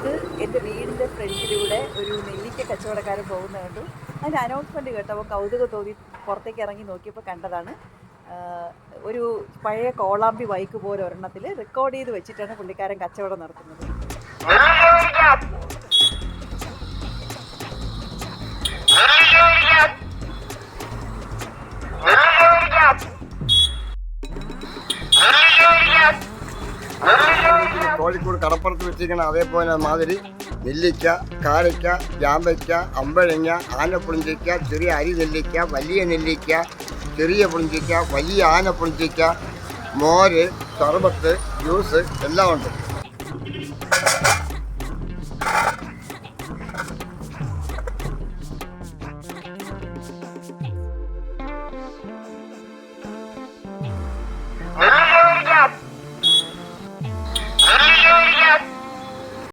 ഇത് എന്റെ വീടിന്റെ ഫ്രണ്ടിലൂടെ ഒരു നെല്ലിക്ക കച്ചവടക്കാരൻ പോകുന്ന കണ്ടു. അതിന്റെ അനൗൺസ്മെന്റ് കേട്ടപ്പോൾ കൗതുകം തോന്നി പുറത്തേക്ക് ഇറങ്ങി നോക്കിയപ്പോൾ കണ്ടതാണ്. ഒരു പഴയ കോളാമ്പി ബൈക്ക് പോലെ ഒരെണ്ണത്തിൽ റെക്കോർഡ് ചെയ്ത് വെച്ചിട്ടാണ് പുള്ളിക്കാരൻ കച്ചവടം നടത്തുന്നത്. കോഴിക്കോട് കടപ്പുറത്ത് വെച്ചിരിക്കുന്ന അതേപോലെ മാതിരി നെല്ലിക്ക കാരയ്ക്ക ജാമ്പയ്ക്ക അമ്പഴങ്ങ ആനപ്പുളിഞ്ചിക്ക ചെറിയ അരി നെല്ലിക്ക വലിയ നെല്ലിക്ക ചെറിയ പുളിഞ്ചിക്ക വലിയ ആനപ്പുളിഞ്ചിക്ക മോര് ചർബത്ത് ജ്യൂസ് എല്ലാം ഉണ്ട്.